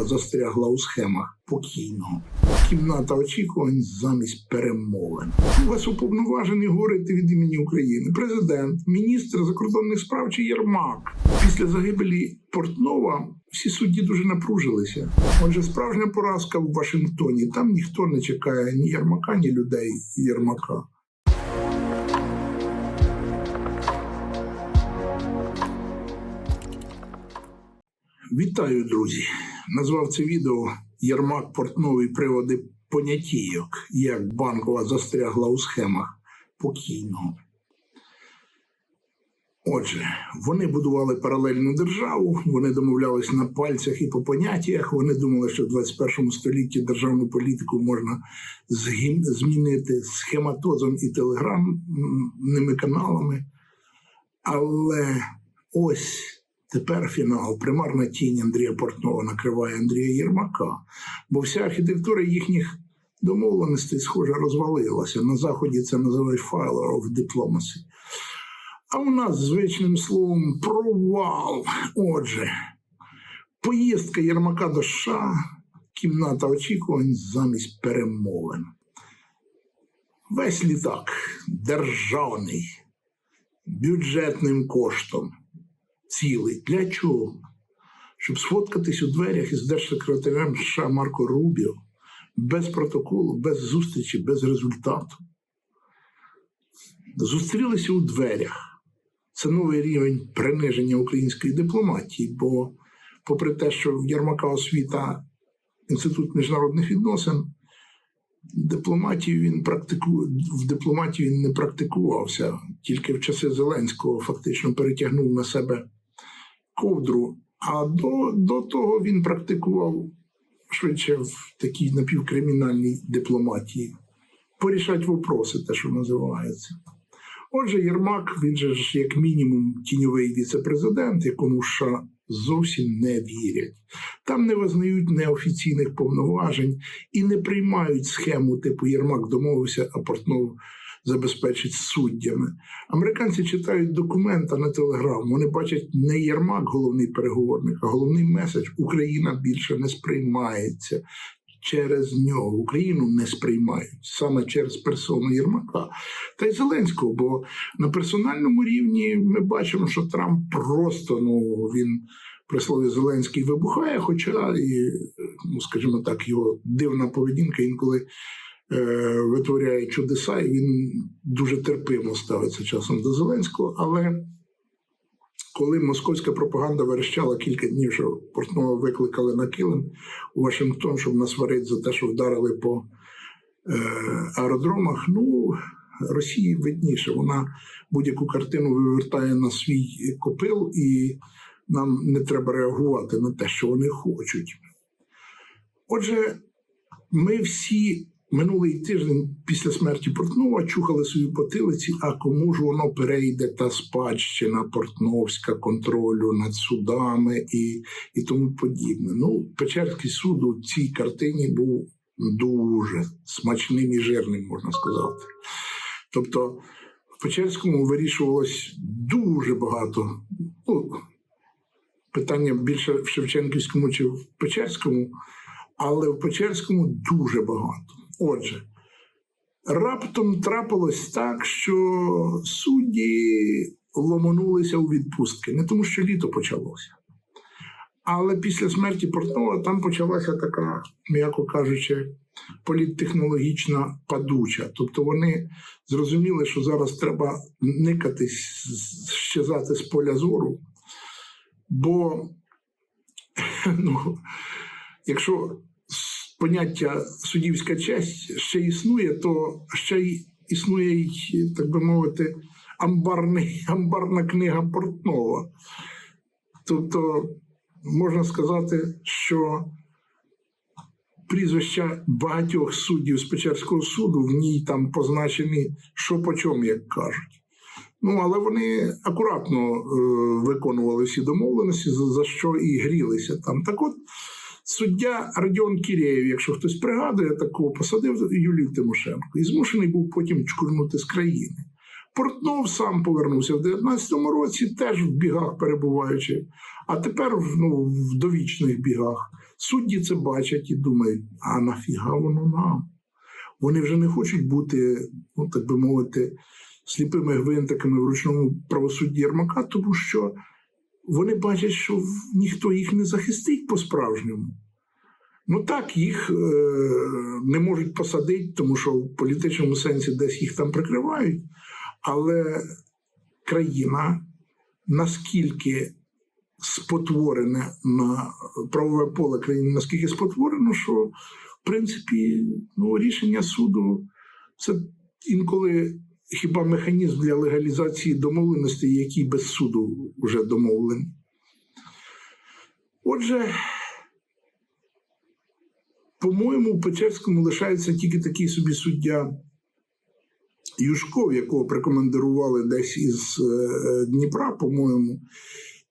банкова застрягла у схемах покійного. Кімната очікувань замість перемовин. У вас уповноважений говорити від імені України. Президент, міністр закордонних справ чи Єрмак. Після загибелі Портнова всі судді дуже напружилися. Отже, справжня поразка в Вашингтоні. Там ніхто не чекає ні Єрмака, ні людей Єрмака. Вітаю, друзі! Назвав це відео Єрмак Портновий приводи понятійок, як банкова застрягла у схемах покійного. Отже, вони будували паралельну державу, вони домовлялись на пальцях і по поняттях. Вони думали, що в 21 столітті державну політику можна змінити схематозом і телеграмними каналами. Але ось тепер фінал. Примарна тінь Андрія Портнова накриває Андрія Єрмака, бо вся архітектура їхніх домовленостей, схоже, розвалилася. На Заході це називають «failure of diplomacy». А у нас звичним словом провал. Отже, поїздка Єрмака до США, кімната очікувань замість перемовин. Весь літак державний, бюджетним коштом, цілий. Для чого? Щоб сфоткатись у дверях із держсекретарем США Марко Рубіо без протоколу, без зустрічі, без результату. Зустрілися у дверях. Це новий рівень приниження української дипломатії, бо, попри те, що в Єрмака освіта Інститут міжнародних відносин, дипломатію він практикує в дипломатії він не практикувався. Тільки в часи Зеленського фактично перетягнув на себе ковдру. А до, до того він практикував швидше в такій напівкримінальній дипломатії. Порішать вопроси, те, що називається. Отже, Єрмак, він же ж як мінімум тіньовий віце-президент, якому США зовсім не вірять. Там не визнають неофіційних повноважень і не приймають схему типу Єрмак домовився, а Портнов забезпечить суддями. Американці читають документ, а не телеграм. Вони бачать не Єрмак, головний переговорник, а головний меседж Україна більше не сприймається. Через нього Україну не сприймають саме через персону Єрмака та й Зеленського. Бо на персональному рівні ми бачимо, що Трамп просто ну він при слові Зеленський вибухає. Хоча і, ну скажімо так, його дивна поведінка інколи витворяє чудеса, і він дуже терпимо ставиться часом до Зеленського. Але коли московська пропаганда верещала кілька днів, що Портнова викликали на килим у Вашингтон, щоб насварити за те, що вдарили по е, аеродромах, ну Росії видніше. Вона будь-яку картину вивертає на свій копил, і нам не треба реагувати на те, що вони хочуть. Отже, ми всі минулий тиждень після смерті Портнова чухали свої потилиці, а кому ж воно перейде та спадщина Портновська контролю над судами і, і тому подібне. Ну, Печерський суд у цій картині був дуже смачним і жирним, можна сказати. Тобто в Печерському вирішувалось дуже багато. Ну, питання більше в Шевченківському чи в Печерському, але в Печерському дуже багато. Отже, раптом трапилось так, що судді ломанулися у відпустки, не тому, що літо почалося. Але після смерті Портнова там почалася така, м'яко кажучи, політтехнологічна падуча. Тобто вони зрозуміли, що зараз треба никатись, щезати з поля зору. Бо ну, якщо поняття суддівська честь ще існує, то ще й існує, й, так би мовити, амбарний, амбарна книга Портнова. Тобто, можна сказати, що прізвища багатьох суддів з Печерського суду в ній там позначені що по чому, як кажуть. Ну, але вони акуратно е, виконували всі домовленості, за, за що і грілися там. Так от суддя Радіон Кірєєв, якщо хтось пригадує, такого посадив Юлію Тимошенко і змушений був потім чкурнути з країни. Портнов сам повернувся в 19-му році, теж в бігах перебуваючи, а тепер ну, в довічних бігах. Судді це бачать і думають: а нафіга воно нам? Вони вже не хочуть бути, ну так би мовити, сліпими гвинтиками в ручному правосудді Єрмака, тому що вони бачать, що ніхто їх не захистить по-справжньому. Ну так, їх е, не можуть посадити, тому що в політичному сенсі десь їх там прикривають. Але країна наскільки спотворене на правове поле країни, наскільки спотворено, що в принципі ну, рішення суду це інколи хіба механізм для легалізації домовленостей, який без суду вже домовлений. Отже, по-моєму, у Печерському лишається тільки такий собі суддя Юшков, якого прикомандирували десь із е, Дніпра, по-моєму.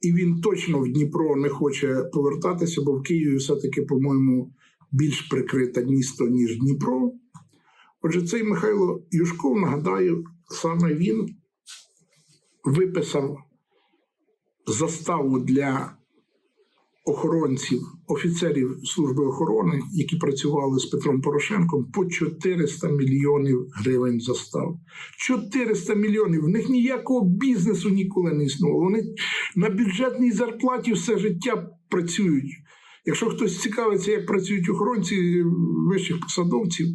І він точно в Дніпро не хоче повертатися, бо в Києві все-таки, по-моєму, більш прикрите місто, ніж Дніпро. Отже, цей Михайло Юшков, нагадаю, саме він виписав заставу для охоронців, офіцерів служби охорони, які працювали з Петром Порошенком, по 400 мільйонів гривень застав. 400 мільйонів. В них ніякого бізнесу ніколи не існувало. Вони на бюджетній зарплаті все життя працюють. Якщо хтось цікавиться, як працюють охоронці вищих посадовців,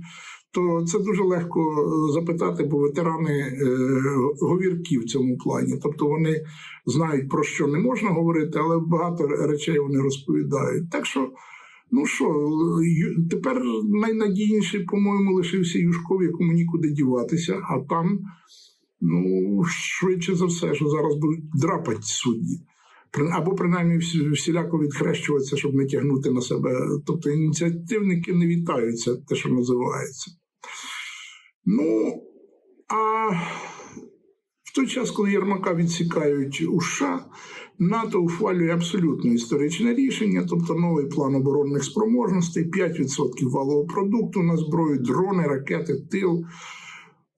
то це дуже легко е, запитати, бо ветерани е, говірки в цьому плані. Тобто вони знають про що не можна говорити, але багато речей вони розповідають. Так що, ну що, тепер найнадійніший, по-моєму, лишився Юшков, якому нікуди діватися, а там, ну, швидше за все, що зараз будуть драпати судді. Або принаймні всіляко відхрещуватися, щоб не тягнути на себе. Тобто ініціативники не вітаються, те, що називається. Ну, а в той час, коли Єрмака відсікають у США, НАТО ухвалює абсолютно історичне рішення, тобто новий план оборонних спроможностей, 5% валового продукту на зброю, дрони, ракети, тил.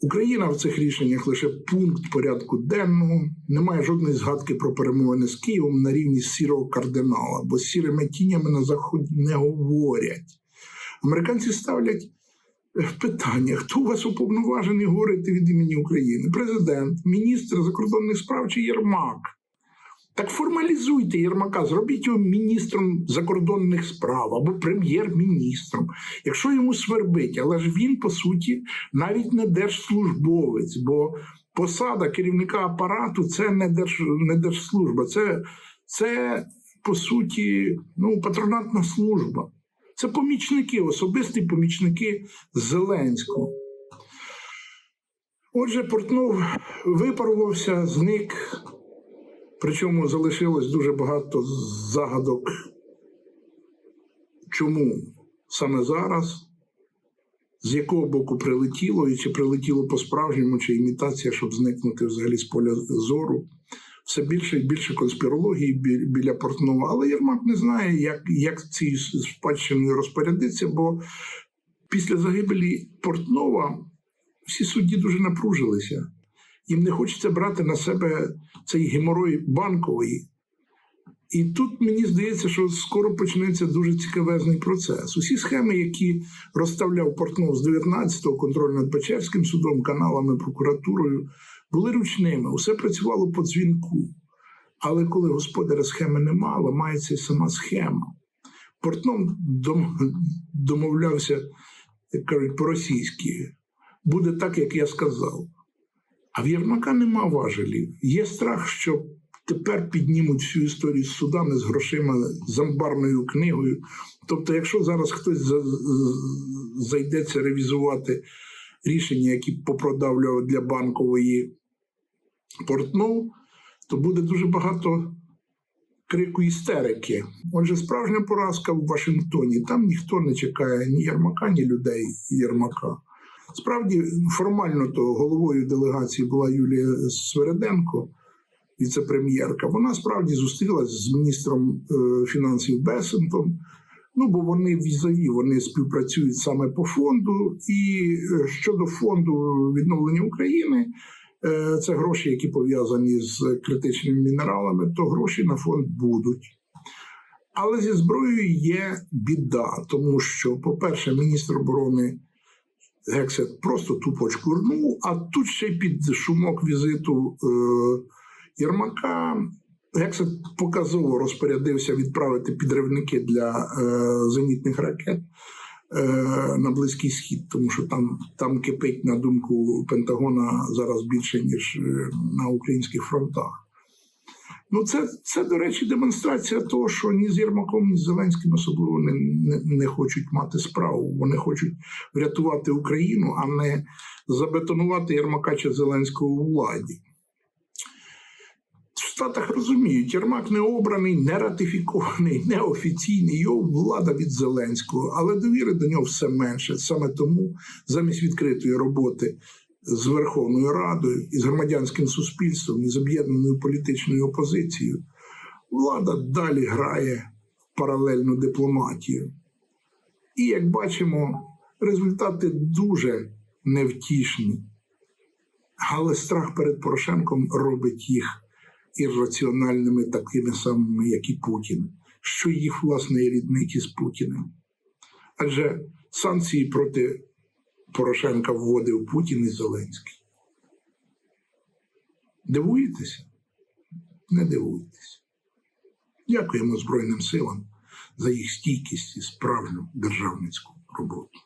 Україна в цих рішеннях лише пункт порядку денного. Немає жодної згадки про перемовини з Києвом на рівні сірого кардинала, бо сірими тінями на заході не говорять. Американці ставлять питання: хто у вас уповноважений говорити від імені України? Президент, міністр закордонних справ чи Єрмак? Так формалізуйте Єрмака, зробіть його міністром закордонних справ або прем'єр-міністром, якщо йому свербить. Але ж він, по суті, навіть не держслужбовець, бо посада керівника апарату це не, держ, не держслужба, це, це по суті ну, патронатна служба. Це помічники, особисті помічники Зеленського. Отже, Портнов випарувався, зник. Причому залишилось дуже багато загадок, чому саме зараз, з якого боку прилетіло, і чи прилетіло по-справжньому, чи імітація, щоб зникнути взагалі з поля зору. Все більше і більше конспірології біля Портнова. Але Єрмак не знає, як, як цією спадщиною розпорядитися, бо після загибелі Портнова всі судді дуже напружилися. Їм не хочеться брати на себе цей геморой банковий. І тут мені здається, що скоро почнеться дуже цікавезний процес. Усі схеми, які розставляв Портнов з 19-го контроль над Печерським судом, каналами, прокуратурою, були ручними. Усе працювало по дзвінку. Але коли господаря схеми нема, ламається і сама схема. Портнов дом- домовлявся, як кажуть, по-російськи. Буде так, як я сказав. А в Єрмака нема важелів. Є страх, що тепер піднімуть всю історію з судами, з грошима, з амбарною книгою. Тобто, якщо зараз хтось зайдеться ревізувати рішення, які попродавлював для банкової портнов, то буде дуже багато крику істерики. Отже, справжня поразка в Вашингтоні. Там ніхто не чекає ні Єрмака, ні людей Єрмака. Справді, формально то головою делегації була Юлія Свереденко, віце-прем'єрка. Вона справді зустрілася з міністром е, фінансів Бесентом. Ну, бо вони візові, вони співпрацюють саме по фонду. І е, щодо фонду відновлення України, е, це гроші, які пов'язані з критичними мінералами, то гроші на фонд будуть. Але зі зброєю є біда, тому що, по-перше, міністр оборони Гексет просто тупо чкурнув, а тут ще під шумок візиту Єрмака Гексет показово розпорядився відправити підривники для е, зенітних ракет е, на Близький Схід, тому що там, там кипить, на думку Пентагона, зараз більше, ніж е, на українських фронтах. Ну, це, це, до речі, демонстрація того, що ні з Єрмаком, ні з Зеленським особливо не, не, не хочуть мати справу. Вони хочуть врятувати Україну, а не забетонувати Єрмака чи Зеленського у владі. Штатах розуміють, Єрмак не обраний, не ратифікований, не офіційний. Його влада від Зеленського, але довіри до нього все менше. Саме тому замість відкритої роботи з Верховною Радою і з громадянським суспільством і з об'єднаною політичною опозицією, влада далі грає в паралельну дипломатію. І як бачимо, результати дуже невтішні. Але страх перед Порошенком робить їх ірраціональними, такими самими, як і Путін, що їх власне і ріднить із Путіним. Адже санкції проти Порошенка вводив Путін і Зеленський. Дивуєтеся? Не дивуйтеся. Дякуємо Збройним силам за їх стійкість і справжню державницьку роботу.